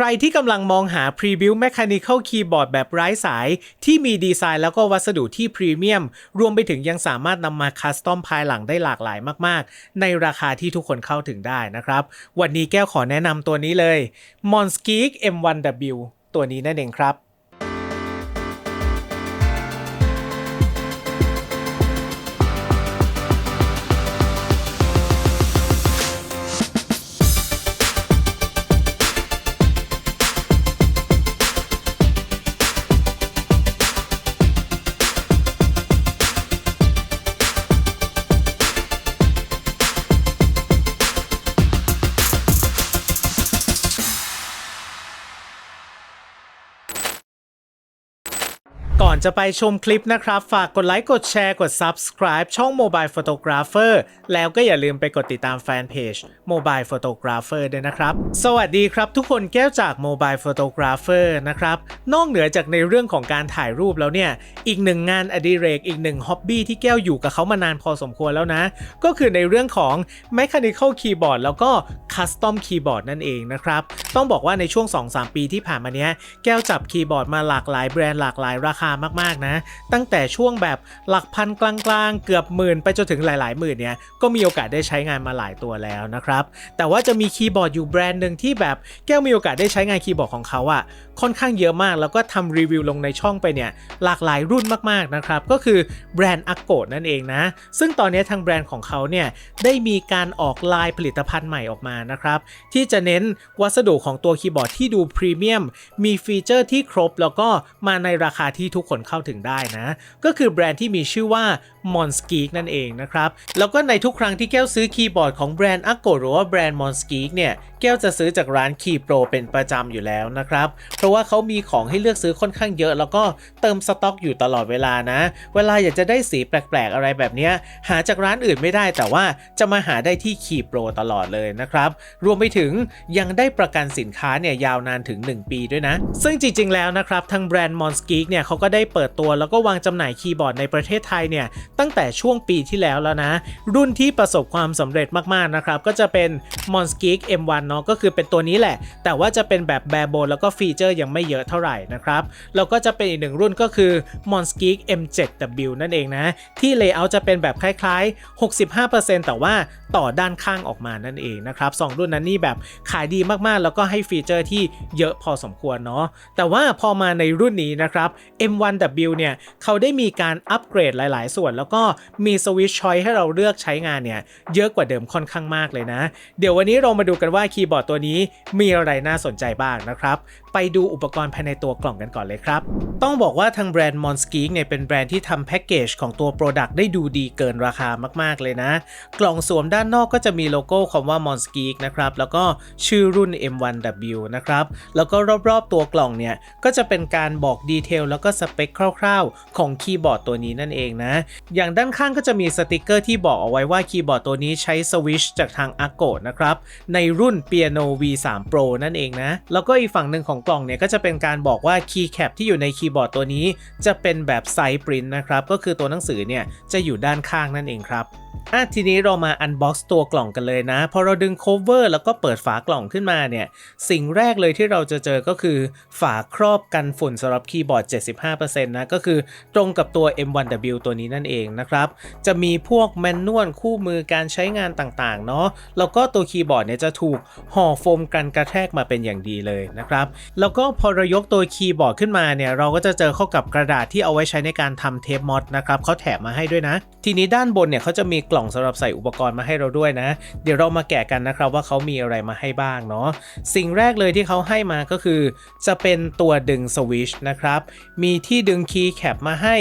ใครที่กำลังมองหา Pre-built Mechanical Keyboard แบบไร้สาย ที่มีดีไซน์แล้วก็วัสดุที่พรีเมียม รวมไปถึงยังสามารถนำมาคัสตอมภายหลังได้หลากหลายมาก ๆ ในราคาที่ทุกคนเข้าถึงได้นะครับ วันนี้แก้วขอแนะนำตัวนี้เลย Monsgeek M1W ตัวนี้นั่นเองครับ อนจะไปชมคลิปนะครับ ฝากกดไลค์ กดแชร์ กด Subscribe ช่อง Mobile Photographer แล้วก็อย่าลืมไปกดติดตามแฟนเพจ Mobile Photographer ด้วยนะครับ สวัสดีครับทุกคนแก้วจาก Mobile Photographer นะครับ นอกเหนือจากในเรื่องของการถ่ายรูปแล้วเนี่ย อีกหนึ่งงานอดิเรก อีกหนึ่งฮ็อบบี้ที่แก้วอยู่กับเขามานานพอสมควรแล้วนะ ก็คือในเรื่องของ Mechanical Keyboard แล้วก็ Custom Keyboard นั่นเองนะครับ ต้องบอกว่าในช่วง 2-3 ปีที่ผ่านมาเนี้ย แก้วจับคีย์บอร์ดมาหลากหลายแบรนด์หลากหลายราคามากๆนะ ตั้งแต่ช่วงแบบหลักพันกลางๆ เกือบหมื่นไปจนถึงหลาย ๆ หมื่นเนี่ยก็มีโอกาสได้ใช้งานมาหลายตัวแล้วนะครับ แต่ว่าจะมีคีย์บอร์ดอยู่แบรนด์หนึ่งที่แบบแก้วมีโอกาสได้ใช้งานคีย์บอร์ดของเขาอะค่อนข้างเยอะมาก แล้วก็ทำรีวิวลงในช่องไปเนี่ยหลากหลายรุ่นมากๆนะครับก็คือแบรนด์อโกนั่นเองนะ ซึ่งตอนนี้ทางแบรนด์ของเขาเนี่ยได้มีการออกลายผลิตภัณฑ์ใหม่ออกมานะครับที่จะเน้นวัสดุของตัวคีย์บอร์ดที่ดูพรีเมียมมีฟีเจอร์ที่ครบแล้วก็มาในราคาที่ทุกคนเข้าถึงได้นะ ก็คือแบรนด์ที่มีชื่อว่า m o n s k e e k นั่นเองนะครับ แล้วก็ในทุกครั้งที่แก้วซื้อคีย์บอร์ดของแบรนด์ a g โกหรือว่าแบรนด์ m o n s k e e k เนี่ยแก้วจะซื้อจากร้าน Key Pro เป็นประจำอยู่แล้วนะครับ เพราะว่าเขามีของให้เลือกซื้อค่อนข้างเยอะ แล้วก็เติมสต็อกอยู่ตลอดเวลานะ เวลาอยากจะได้สีแปลกๆอะไรแบบนี้หาจากร้านอื่นไม่ได้แต่ว่าจะมาหาได้ที่ Key Pro ตลอดเลยนะครับ รวมไปถึงยังได้ประกันสินค้าเนี่ยยาวนานถึง 1 ปีด้วยนะ ซึ่งจริงๆแล้วนะครับทางแบรนด์ Monsgeek เนี่ยเขาก็ได้เปิดตัวแล้วก็วางจำหน่ายคีย์บอร์ดในประเทศไทยเนี่ยตั้งแต่ช่วงปีที่แล้วแล้วนะ รุ่นที่ประสบความสำเร็จมากๆนะครับก็จะเป็น Monsgeek M1 เนาะก็คือเป็นตัวนี้แหละ แต่ว่าจะเป็นแบบแบร์โบนแล้วก็ฟีเจอร์ยังไม่เยอะเท่าไหร่นะครับแล้วก็จะเป็นอีกหนึ่งรุ่นก็คือ Monsgeek M7W นั่นเองนะ ที่เลเยอร์จะเป็นแบบคล้ายๆ 65%แต่ว่าต่อด้านข้างออกมานั่นเองนะครับสองรุ่นนั้นนี่แบบขายดีมากๆ แล้วก็ให้ฟีเจอร์ที่เยอะพอสมควรเนาะแต่ว่าพอมาในรุ่นนี้นะครับ M1W เนี่ยเขาได้มีการอัปเกรดหลาย ๆ ส่วน แล้วก็มีสวิตช์ชอยให้เราเลือกใช้งานเนี่ยเยอะกว่าเดิมค่อนข้างมากเลยนะ เดี๋ยววันนี้เรามาดูกันว่าคีย์บอร์ดตัวนี้มีอะไรน่าสนใจบ้างนะครับไปดูอุปกรณ์ภายในตัวกล่องกันก่อนเลยครับ ต้องบอกว่าทางแบรนด์ Monsgeek เนี่ยเป็นแบรนด์ที่ทำแพ็กเกจของตัว Product ได้ดูดีเกินราคามาก ๆ เลยนะ กล่องสวมด้านนอกก็จะมีโลโก้คำว่า Monsgeek นะครับ แล้วก็ชื่อรุ่น M1W นะครับ แล้วก็รอบ ๆ ตัวกล่องเนี่ย ก็จะเป็นการบอกดีเทลแล้วก็สเปคคร่าว ๆ ของคีย์บอร์ดตัวนี้นั่นเองนะ อย่างด้านข้างก็จะมีสติกเกอร์ที่บอกเอาไว้ว่าคีย์บอร์ดตัวนี้ใช้สวิชจากทาง a g o นะครับ ในรุ่น Piano V3 Pro นั่นเองนะ แล้วก็อีกฝั่งหนึ่งของกล่องเนี่ยก็จะเป็นการบอกว่าคีย์แคปที่อยู่ในคีย์บอร์ดตัวนี้ จะเป็นแบบไซส์ปริ้นท์นะครับก็คือตัวหนังสือเนี่ยจะอยู่ด้านข้างนั่นเองครับ อะทีนี้เรามาอันบ็อกซ์ตัวกล่องกันเลยนะ พอเราดึง cover แล้วก็เปิดฝากล่องขึ้นมาเนี่ย สิ่งแรกเลยที่เราจะเจอก็คือ ฝาครอบกันฝุ่นสำหรับคีย์บอร์ด 75%นะ ก็คือตรงกับตัว M1W ตัวนี้นั่นเองนะครับ จะมีพวกแมนนวลคู่มือการใช้งานต่างๆ เนาะแล้วก็ตัวคีย์บอร์ดเนี่ยจะถูกห่อโฟมกันกระแทกมาเป็นอย่างดีเลยนะครับ แล้วก็พอเรายกตัวคีย์บอร์ดขึ้นมาเนี่ยเราก็จะเจอเข้ากับกระดาษที่เอาไว้ใช้ในการทำเทปมอดนะครับเขาแถมมาให้ด้วยนะ ทีนี้ด้านบนเนี่ยเขาจะมีกล่องสำหรับใส่อุปกรณ์มาให้เราด้วยนะ เดี๋ยวเรามาแกะกันนะครับว่าเขามีอะไรมาให้บ้างเนาะสิ่งแรกเลยที่เขาให้มาก็คือ จะเป็นตัวดึงสวิชนะครับมีที่ดึงคีย์แคปมาให้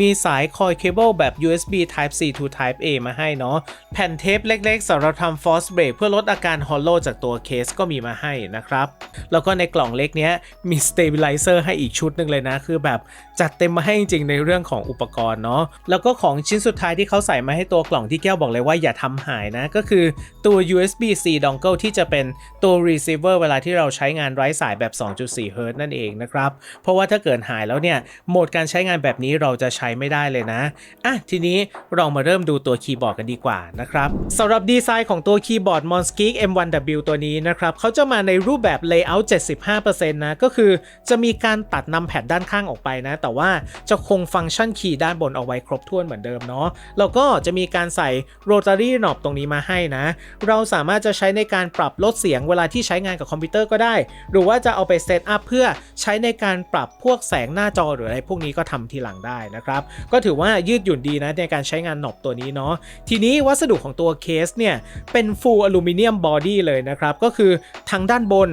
มีสายคอยเคเบิลแบบ USB Type C to Type A มาให้เนาะแผ่นเทปเล็กๆสำหรับทำ Force Break เพื่อลดอาการฮอลโลจากตัวเคสก็มีมาให้นะครับแล้วก็ในกล่องเล็กเนี้ยมี Stabilizer ให้อีกชุดหนึ่งเลยนะ คือแบบจัดเต็มมาให้จริงๆในเรื่องของอุปกรณ์เนาะแล้วก็ของชิ้นสุดท้ายที่เขาใส่มาให้ตัวกล่องที่ที่แก้วบอกเลยว่าอย่าทำหายนะ ก็คือตัว USB-C dongle ที่จะเป็นตัว receiver เวลาที่เราใช้งานไร้สายแบบ 2.4 Hz นั่นเองนะครับ เพราะว่าถ้าเกิดหายแล้วเนี่ย โหมดการใช้งานแบบนี้เราจะใช้ไม่ได้เลยนะอะทีนี้เรามาเริ่มดูตัวคีย์บอร์ดกันดีกว่านะครับสำหรับดีไซน์ของตัวคีย์บอร์ด Monsgeek M1W ตัวนี้นะครับเขาจะมาในรูปแบบ layout 75%นะก็คือจะมีการตัดนำแพดด้านข้างออกไปนะ แต่ว่าจะคงฟังก์ชันคีย์ด้านบนเอาไว้ครบถ้วนเหมือนเดิมเนาะแล้วก็จะมีการใส่ rotary knob ตรงนี้มาให้นะ เราสามารถจะใช้ในการปรับลดเสียงเวลาที่ใช้งานกับคอมพิวเตอร์ก็ได้ หรือว่าจะเอาไปเซตอัพเพื่อใช้ในการปรับพวกแสงหน้าจอหรืออะไรพวกนี้ก็ทำทีหลังได้นะครับ ก็ถือว่ายืดหยุ่นดีนะในการใช้งานหนอบตัวนี้เนาะ ทีนี้วัสดุของตัวเคสเนี่ยเป็นฟูลอลูมิเนียมบอดี้เลยนะครับ ก็คือทั้งด้านบน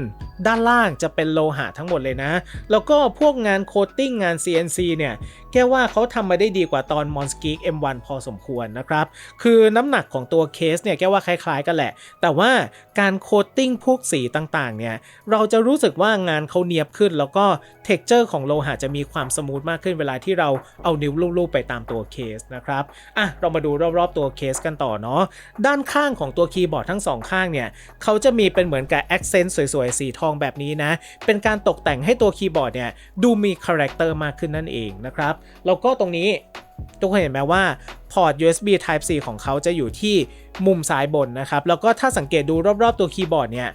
ด้านล่างจะเป็นโลหะทั้งหมดเลยนะ แล้วก็พวกงานโคตติ้งงาน CNC เนี่ย แก้ว่าเขาทำมาได้ดีกว่าตอน Monsgeek M1 พอสมควรนะครับ คือน้ำหนักของตัวเคสเนี่ยแก้ว่าคล้ายๆกันแหละ แต่ว่าการโคตติ้งพวกสีต่างๆเนี่ยเราจะรู้สึกว่างานเขาเนียบขึ้น แล้วก็เท็กเจอร์ของโลหะจะมีความสมูทมากขึ้นเวลาที่เราเอานิ้วลูบๆไปตามตัวเคสนะครับอะเรามาดูรอบๆตัวเคสกันต่อเนาะด้านข้างของตัวคีย์บอร์ดทั้งสองข้างเนี่ยเขาจะมีเป็นเหมือนกับแอคเซนต์สวยๆสีทองแบบนี้นะเป็นการตกแต่งให้ตัวคีย์บอร์ดเนี่ยดูมีคาแรคเตอร์มากขึ้นนั่นเองนะครับแล้วก็ตรงนี้ทุกคนเห็นไหมว่าพอร์ต USB Type C ของเขาจะอยู่ที่มุมซ้ายบนนะครับ แล้วก็ถ้าสังเกตดูรอบๆตัวคีย์บอร์ดเนี่ย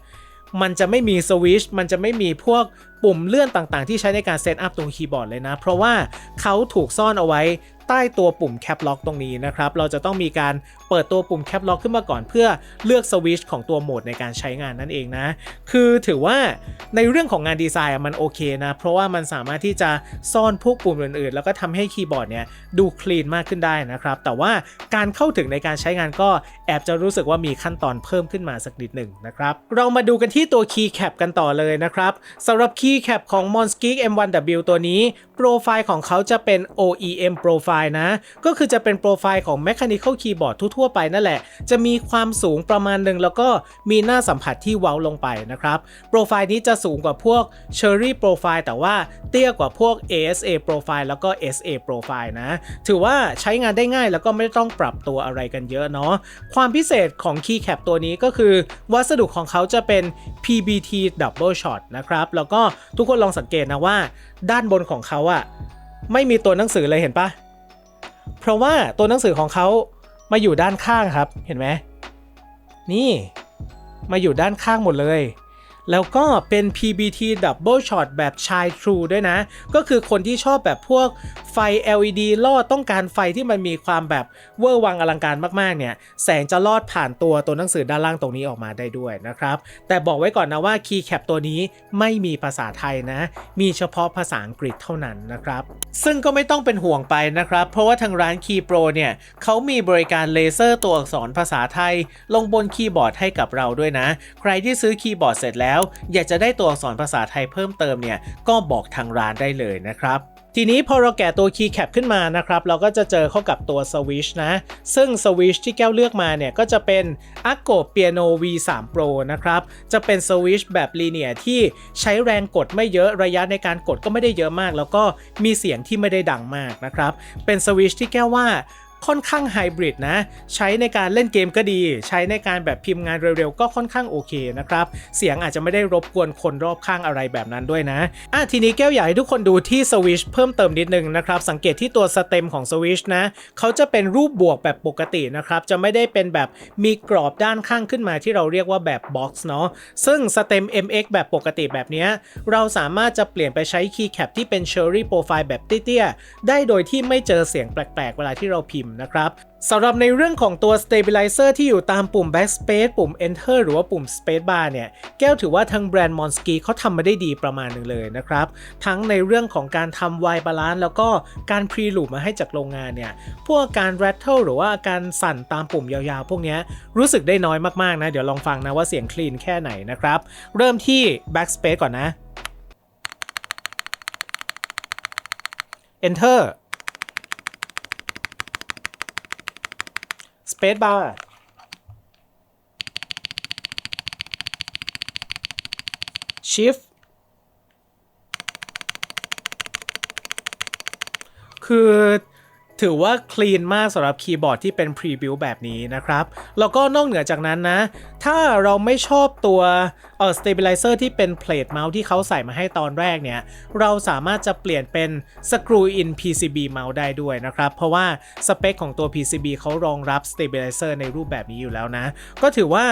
มันจะไม่มีสวิชมันจะไม่มีพวกปุ่มเลื่อนต่างๆ ที่ใช้ในการเซตอัพตรงคีย์บอร์ดเลยนะ เพราะว่าเขาถูกซ่อนเอาไว้ ใต้ตัวปุ่มแคปล็อกตรงนี้นะครับเราจะต้องมีการเปิดตัวปุ่มแคปล็อกขึ้นมาก่อนเพื่อเลือกสวิชของตัวโหมดในการใช้งานนั่นเองนะ คือถือว่าในเรื่องของงานดีไซน์มันโอเคนะ เพราะว่ามันสามารถที่จะซ่อนพวกปุ่มอื่นๆ แล้วก็ทำให้คีย์บอร์ดเนี่ยดูคลีนมากขึ้นได้นะครับ แต่ว่าการเข้าถึงในการใช้งานก็แอบจะรู้สึกว่ามีขั้นตอนเพิ่มขึ้นมาสักนิดหนึ่งนะครับ เรามาดูกันที่ตัวคีย์แคปกันต่อเลยนะครับสำหรับคีย์แคปของ Monsgeek M1W ตัวนี้ โปรไฟล์ของเขาจะเป็น OEM โปรไฟล์นะ ก็คือจะเป็นโปรไฟล์ของ Mechanical Keyboard ทั่วๆไปนั่นแหละ จะมีความสูงประมาณหนึ่งแล้วก็มีหน้าสัมผัสที่เว้าลงไปนะครับ โปรไฟล์นี้จะสูงกว่าพวก Cherry Profile แต่ว่าเตี้ยกว่าพวก ASA Profile แล้วก็ SA Profile นะ ถือว่าใช้งานได้ง่ายแล้วก็ไม่ต้องปรับตัวอะไรกันเยอะเนาะ ความพิเศษของ Keycap ตัวนี้ก็คือ วัสดุของเขาจะเป็น PBT Double Shot นะครับ แล้วก็ทุกคนลองสังเกตนะว่า ด้านบนของเขาอะไม่มีตัวหนังสือเลยเห็นปะ เพราะว่าตัวหนังสือของเขามาอยู่ด้านข้างครับ เห็นไหมนี่ มาอยู่ด้านข้างหมดเลย แล้วก็เป็น PBT Double Shot แบบ Shine True ด้วยนะ ก็คือคนที่ชอบแบบพวกไฟ LED ลอดต้องการไฟที่มันมีความแบบเวอร์วังอลังการมากๆเนี่ย แสงจะลอดผ่านตัวตัวหนังสือด้านล่างตรงนี้ออกมาได้ด้วยนะครับ แต่บอกไว้ก่อนนะว่า Keycap ตัวนี้ไม่มีภาษาไทยนะ มีเฉพาะภาษาอังกฤษเท่านั้นนะครับ ซึ่งก็ไม่ต้องเป็นห่วงไปนะครับ เพราะว่าทางร้าน Key Pro เนี่ยเขามีบริการเลเซอร์ตัวอักษรภาษาไทย ลงบนคีย์บอร์ดให้กับเราด้วยนะ ใครที่ซื้อคีย์บอร์ดเสร็จแล้วอยากจะได้ตัวอักษรภาษาไทยเพิ่มเติมเนี่ยก็บอกทางร้านได้เลยนะครับทีนี้พอเราแกะตัวคีย์แคปขึ้นมานะครับ เราก็จะเจอเข้ากับตัวสวิชนะ ซึ่งสวิชที่แก้วเลือกมาเนี่ย ก็จะเป็น a g o Piano V3 Pro นะครับ จะเป็นสวิชแบบลีเนียที่ใช้แรงกดไม่เยอะระยะในการกดก็ไม่ได้เยอะมาก แล้วก็มีเสียงที่ไม่ได้ดังมากนะครับ เป็นสวิชที่แก้วว่า ค่อนข้างไฮบริดนะ ใช้ในการเล่นเกมก็ดี ใช้ในการแบบพิมพ์งานเร็วๆ ก็ค่อนข้างโอเคนะครับ เสียงอาจจะไม่ได้รบกวนคนรอบข้างอะไรแบบนั้นด้วยนะอะทีนี้แก้วอยากให้ทุกคนดูที่สวิชเพิ่มเติมนิดนึงนะครับ สังเกตที่ตัวสเต็มของสวิชนะเขาจะเป็นรูปบวกแบบปกตินะครับ จะไม่ได้เป็นแบบมีกรอบด้านข้างขึ้นมาที่เราเรียกว่าแบบบ็อกซ์เนาะซึ่งสเต็ม MX แบบปกติแบบนี้เราสามารถจะเปลี่ยนไปใช้คีย์แคปที่เป็น Cherry Profile แบบเตี้ยๆได้โดยที่ไม่เจอเสียงแปลกๆ เวลาที่เราพิมพ์นะครับสำหรับในเรื่องของตัว Stabilizer ที่อยู่ตามปุ่ม Backspace ปุ่ม Enter หรือว่าปุ่ม Space Bar เนี่ย แก้วถือว่าทางแบรนด์ Monsky เขาทำมาได้ดีประมาณหนึ่งเลยนะครับ ทั้งในเรื่องของการทำ Wide Balance แล้วก็การ Pre-loop มาให้จากโรงงานเนี่ย พวกการ Rattle หรือว่าการสั่นตามปุ่มยาวๆ พวกนี้รู้สึกได้น้อยมากๆนะ เดี๋ยวลองฟังนะว่าเสียงคลีนแค่ไหนนะครับ เริ่มที่ Backspace ก่อนนะ Enter Space Bar Shift คือ ถือว่าคลีนมากสำหรับคีย์บอร์ดที่เป็นพรีบิวแบบนี้นะครับ แล้วก็นอกเหนือจากนั้นนะ ถ้าเราไม่ชอบตัวเอ่อ stabilizer ที่เป็นเพลทเมาส์ที่เขาใส่มาให้ตอนแรกเนี่ย เราสามารถจะเปลี่ยนเป็น screw in PCB เมาส์ได้ด้วยนะครับ เพราะว่าสเปคของตัว PCB เขารองรับ stabilizer ในรูปแบบนี้อยู่แล้วนะ ก็ถือว่า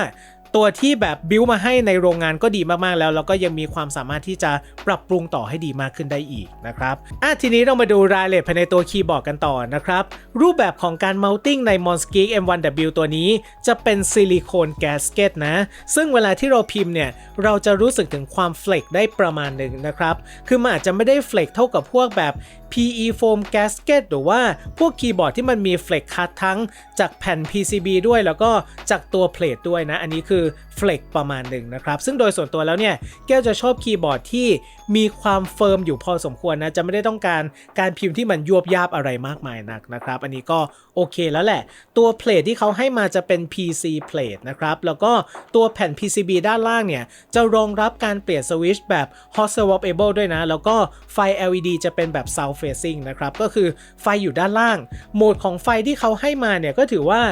ตัวที่แบบบิวมาให้ในโรงงานก็ดีมากๆแล้วแล้วก็ยังมีความสามารถที่จะปรับปรุงต่อให้ดีมากขึ้นได้อีกนะครับอะทีนี้เรามาดูรายละเอียดภายในตัวคีย์บอร์ดกันต่อนะครับ รูปแบบของการ mounting ใน Monsgeek M1W ตัวนี้ จะเป็นซิลิโคนแกสเกตนะ ซึ่งเวลาที่เราพิมพ์เนี่ย เราจะรู้สึกถึงความเฟลกได้ประมาณหนึ่งนะครับ คือมันอาจจะไม่ได้เฟลกเท่ากับพวกแบบ PE foam gasket หรือว่าพวกคีย์บอร์ดที่มันมีเฟล็กคัททั้งจากแผ่น PCB ด้วยแล้วก็จากตัวเพลทด้วยนะ อันนี้คือเฟล็กประมาณหนึ่งนะครับ ซึ่งโดยส่วนตัวแล้วเนี่ย แก้วจะชอบคีย์บอร์ดที่ มีความเฟิร์มอยู่พอสมควรนะจะไม่ได้ต้องการการพิมพ์ที่มันยวบยาบอะไรมากมายนักนะครับ อันนี้ก็โอเคแล้วแหละ ตัวเพลทที่เขาให้มาจะเป็น PC เพลทนะครับแล้วก็ตัวแผ่น PCB ด้านล่างเนี่ยจะรองรับการเปลี่ยนสวิตช์แบบ hot swappable ด้วยนะ แล้วก็ไฟ LED จะเป็นแบบ south facing นะครับก็คือไฟอยู่ด้านล่าง โหมดของไฟที่เขาให้มาเนี่ยก็ถือว่า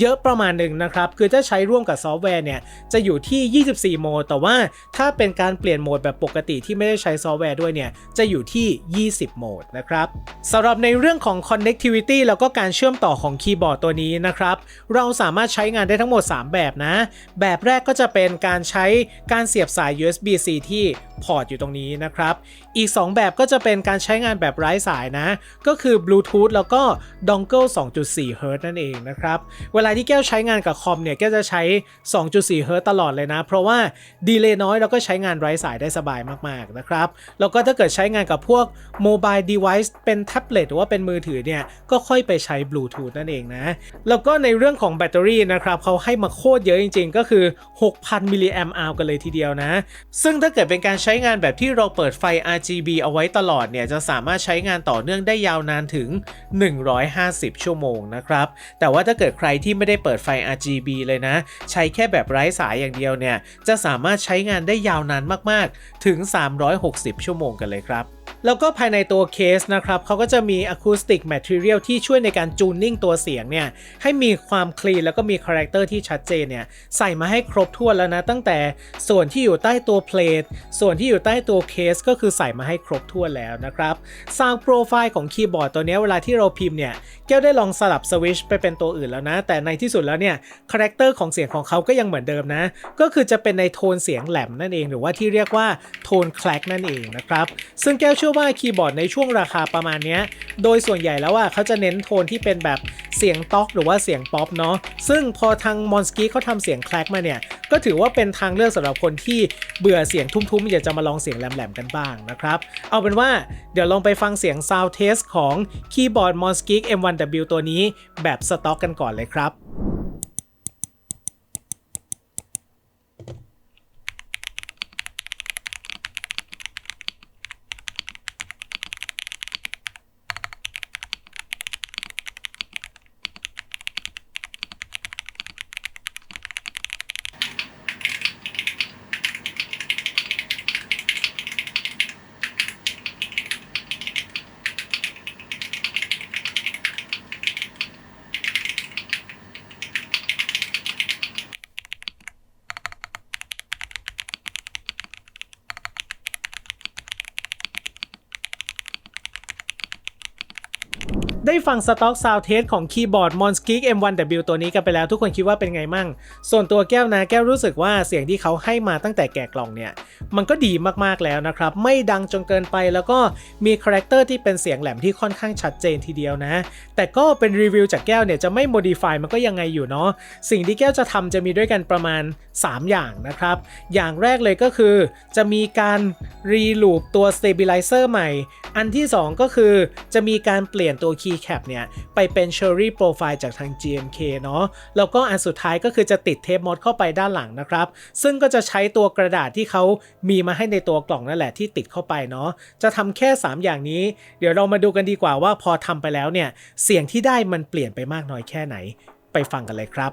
เยอะประมาณหนึ่งนะครับ คือถ้าใช้ร่วมกับซอฟต์แวร์เนี่ยจะอยู่ที่ 24 โหมด แต่ว่าถ้าเป็นการเปลี่ยนโหมดแบบปกติที่ไม่ได้ใช้ซอฟต์แวร์ด้วยเนี่ย จะอยู่ที่ 20 โหมดนะครับสำหรับในเรื่องของ connectivity แล้วก็การเชื่อมต่อของคีย์บอร์ดตัวนี้นะครับ เราสามารถใช้งานได้ทั้งหมด 3 แบบนะ แบบแรกก็จะเป็นการใช้การเสียบสาย USB-C ที่พอร์ตอยู่ตรงนี้นะครับ อีก 2 แบบก็จะเป็นการใช้งานแบบไร้สายนะ ก็คือ Bluetooth แล้วก็ Dongle 2.4 Hz นั่นเองนะครับ เวลาที่แก้วใช้งานกับคอมเนี่ย แก้วจะใช้ 2.4 Hz ตลอดเลยนะ เพราะว่าดีเลย์น้อยแล้วก็ใช้งานไร้สายได้สบายมากๆนะครับแล้วก็ถ้าเกิดใช้งานกับพวก Mobile Device เป็นแท็บเล็ตหรือว่าเป็นมือถือเนี่ย ก็ค่อยไปใช้ Bluetooth นั่นเองนะ แล้วก็ในเรื่องของแบตเตอรี่นะครับเขาให้มาโคตรเยอะจริงๆ ก็คือ 6,000มิลลิแอมป์อกันเลยทีเดียวนะ ซึ่งถ้าเกิดเป็นการใช้งานแบบที่เราเปิดไฟ RGB เอาไว้ตลอดเนี่ยจะสามารถใช้งานต่อเนื่องได้ยาวนานถึง 150 ชั่วโมงนะครับ แต่ว่าถ้าเกิดใครที่ไม่ได้เปิดไฟ RGB เลยนะ ใช้แค่แบบไร้สายอย่างเดียวเนี่ยจะสามารถใช้งานได้ยาวนานมากๆถึง60 ชั่วโมงกันเลยครับแล้วก็ภายในตัวเคสนะครับเขาก็จะมี acoustic material ที่ช่วยในการจูนนิ่งตัวเสียงเนี่ย ให้มีความคลีนแล้วก็มีคาแรคเตอร์ที่ชัดเจนเนี่ย ใส่มาให้ครบถ้วนแล้วนะ ตั้งแต่ส่วนที่อยู่ใต้ตัวเพลทส่วนที่อยู่ใต้ตัวเคสก็คือใส่มาให้ครบถ้วนแล้วนะครับ Sound Profile ของคีย์บอร์ดตัวนี้เวลาที่เราพิมพ์เนี่ยแก้วได้ลองสลับสวิชไปเป็นตัวอื่นแล้วนะ แต่ในที่สุดแล้วเนี่ยคาแรคเตอร์ของเสียงของเขาก็ยังเหมือนเดิมนะ ก็คือจะเป็นในโทนเสียงแหลมนั่นเอง หรือว่าที่เรียกว่าโทนแคลกนั่นเองนะครับซึ่งแก้วเชื่อว่าคีย์บอร์ดในช่วงราคาประมาณนี้โดยส่วนใหญ่แล้วอะเขาจะเน้นโทนที่เป็นแบบเสียงต็อกหรือว่าเสียงป๊อปเนาะซึ่งพอทางมอนสกี้เขาทำเสียงแคลกมาเนี่ย ก็ถือว่าเป็นทางเลือกสำหรับคนที่เบื่อเสียงทุ้มๆ อยากจะมาลองเสียงแหลมๆกันบ้างนะครับ เอาเป็นว่าเดี๋ยวลองไปฟังเสียง Sound Test ของคีย์บอร์ด Monsgeek M1W ตัวนี้แบบสต็อกกันก่อนเลยครับ ได้ฟังสต็อกซาวเทสของคีย์บอร์ด Monsgeek M1W ตัวนี้กันไปแล้วทุกคนคิดว่าเป็นไงมั่ง ส่วนตัวแก้วนะแก้วรู้สึกว่าเสียงที่เขาให้มาตั้งแต่แกะกล่องเนี่ย มันก็ดีมากๆแล้วนะครับ ไม่ดังจนเกินไปแล้วก็มีคาแรคเตอร์ที่เป็นเสียงแหลมที่ค่อนข้างชัดเจนทีเดียวนะ แต่ก็เป็นรีวิวจากแก้วเนี่ยจะไม่ modify มันก็ยังไงอยู่เนาะสิ่งที่แก้วจะทำจะมีด้วยกันประมาณ 3 อย่างนะครับ อย่างแรกเลยก็คือ จะมีการรีลูปตัว stabilizer ใหม่ อันที่ 2 ก็คือจะมีการเปลี่ยนตัว Recap เนี่ย ไปเป็น cherry profile จากทาง GMK เนาะแล้วก็อันสุดท้ายก็คือจะติดเทปมดเข้าไปด้านหลังนะครับ ซึ่งก็จะใช้ตัวกระดาษที่เขามีมาให้ในตัวกล่องนั่นแหละที่ติดเข้าไปเนาะจะทำแค่ 3 อย่างนี้ เดี๋ยวเรามาดูกันดีกว่าว่าพอทำไปแล้วเนี่ยเสียงที่ได้มันเปลี่ยนไปมากน้อยแค่ไหน ไปฟังกันเลยครับ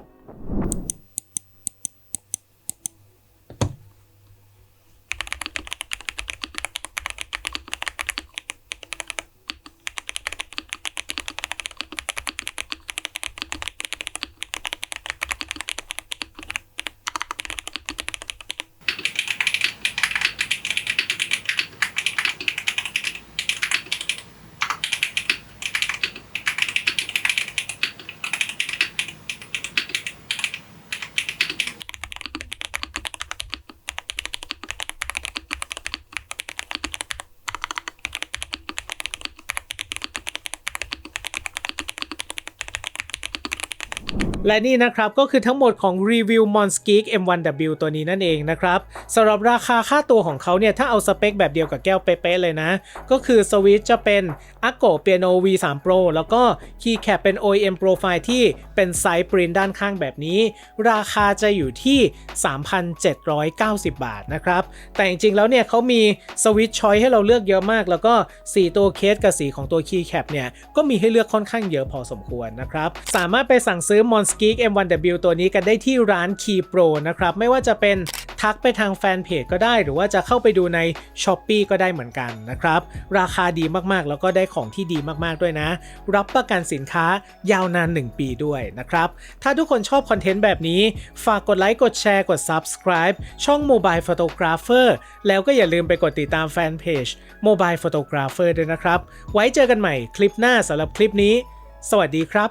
และนี่นะครับก็คือทั้งหมดของรีวิว m o n s Geek M1W ตัวนี้นั่นเองนะครับสำหรับราคาค่าตัวของเขาเนี่ย ถ้าเอาสเปคแบบเดียวกับแก้วเป๊ะๆเลยนะ ก็คือสวิตจะเป็น a g o Piano V3 Pro แล้วก็ Keycap เป็น OEM Profile ที่เป็นไซส์ปรินด้านข้างแบบนี้ ราคาจะอยู่ที่ 3,790 บาทนะครับ แต่จริงๆแล้วเนี่ยเขามีสวิตช์ชอยให้เราเลือกเยอะมาก แล้วก็สีตัวเคสกับสีของตัว Keycap เนี่ยก็มีให้เลือกค่อนข้างเยอะพอสมควรนะครับสามารถไปสั่งซื้อ Monsgeek M1W ตัวนี้กันได้ที่ร้าน Key Pro นะครับ ไม่ว่าจะเป็นทักไปทางแฟนเพจก็ได้ หรือว่าจะเข้าไปดูใน s h อ p e e ก็ได้เหมือนกันนะครับ ราคาดีมากๆ แล้วก็ได้ของที่ดีมากๆด้วยนะ รับประกันสินค้ายาวนาน 1 ปีด้วยนะครับ ถ้าทุกคนชอบคอนเทนต์แบบนี้ ฝากกดไลค์กดแชร์กด Subscribe ช่อง Mobile Photographer แล้วก็อย่าลืมไปกดติดตามแฟนเพจ Mobile Photographer ด้วยนะครับ ไว้เจอกันใหม่คลิปหน้าสำหรับคลิปนี้ สวัสดีครับ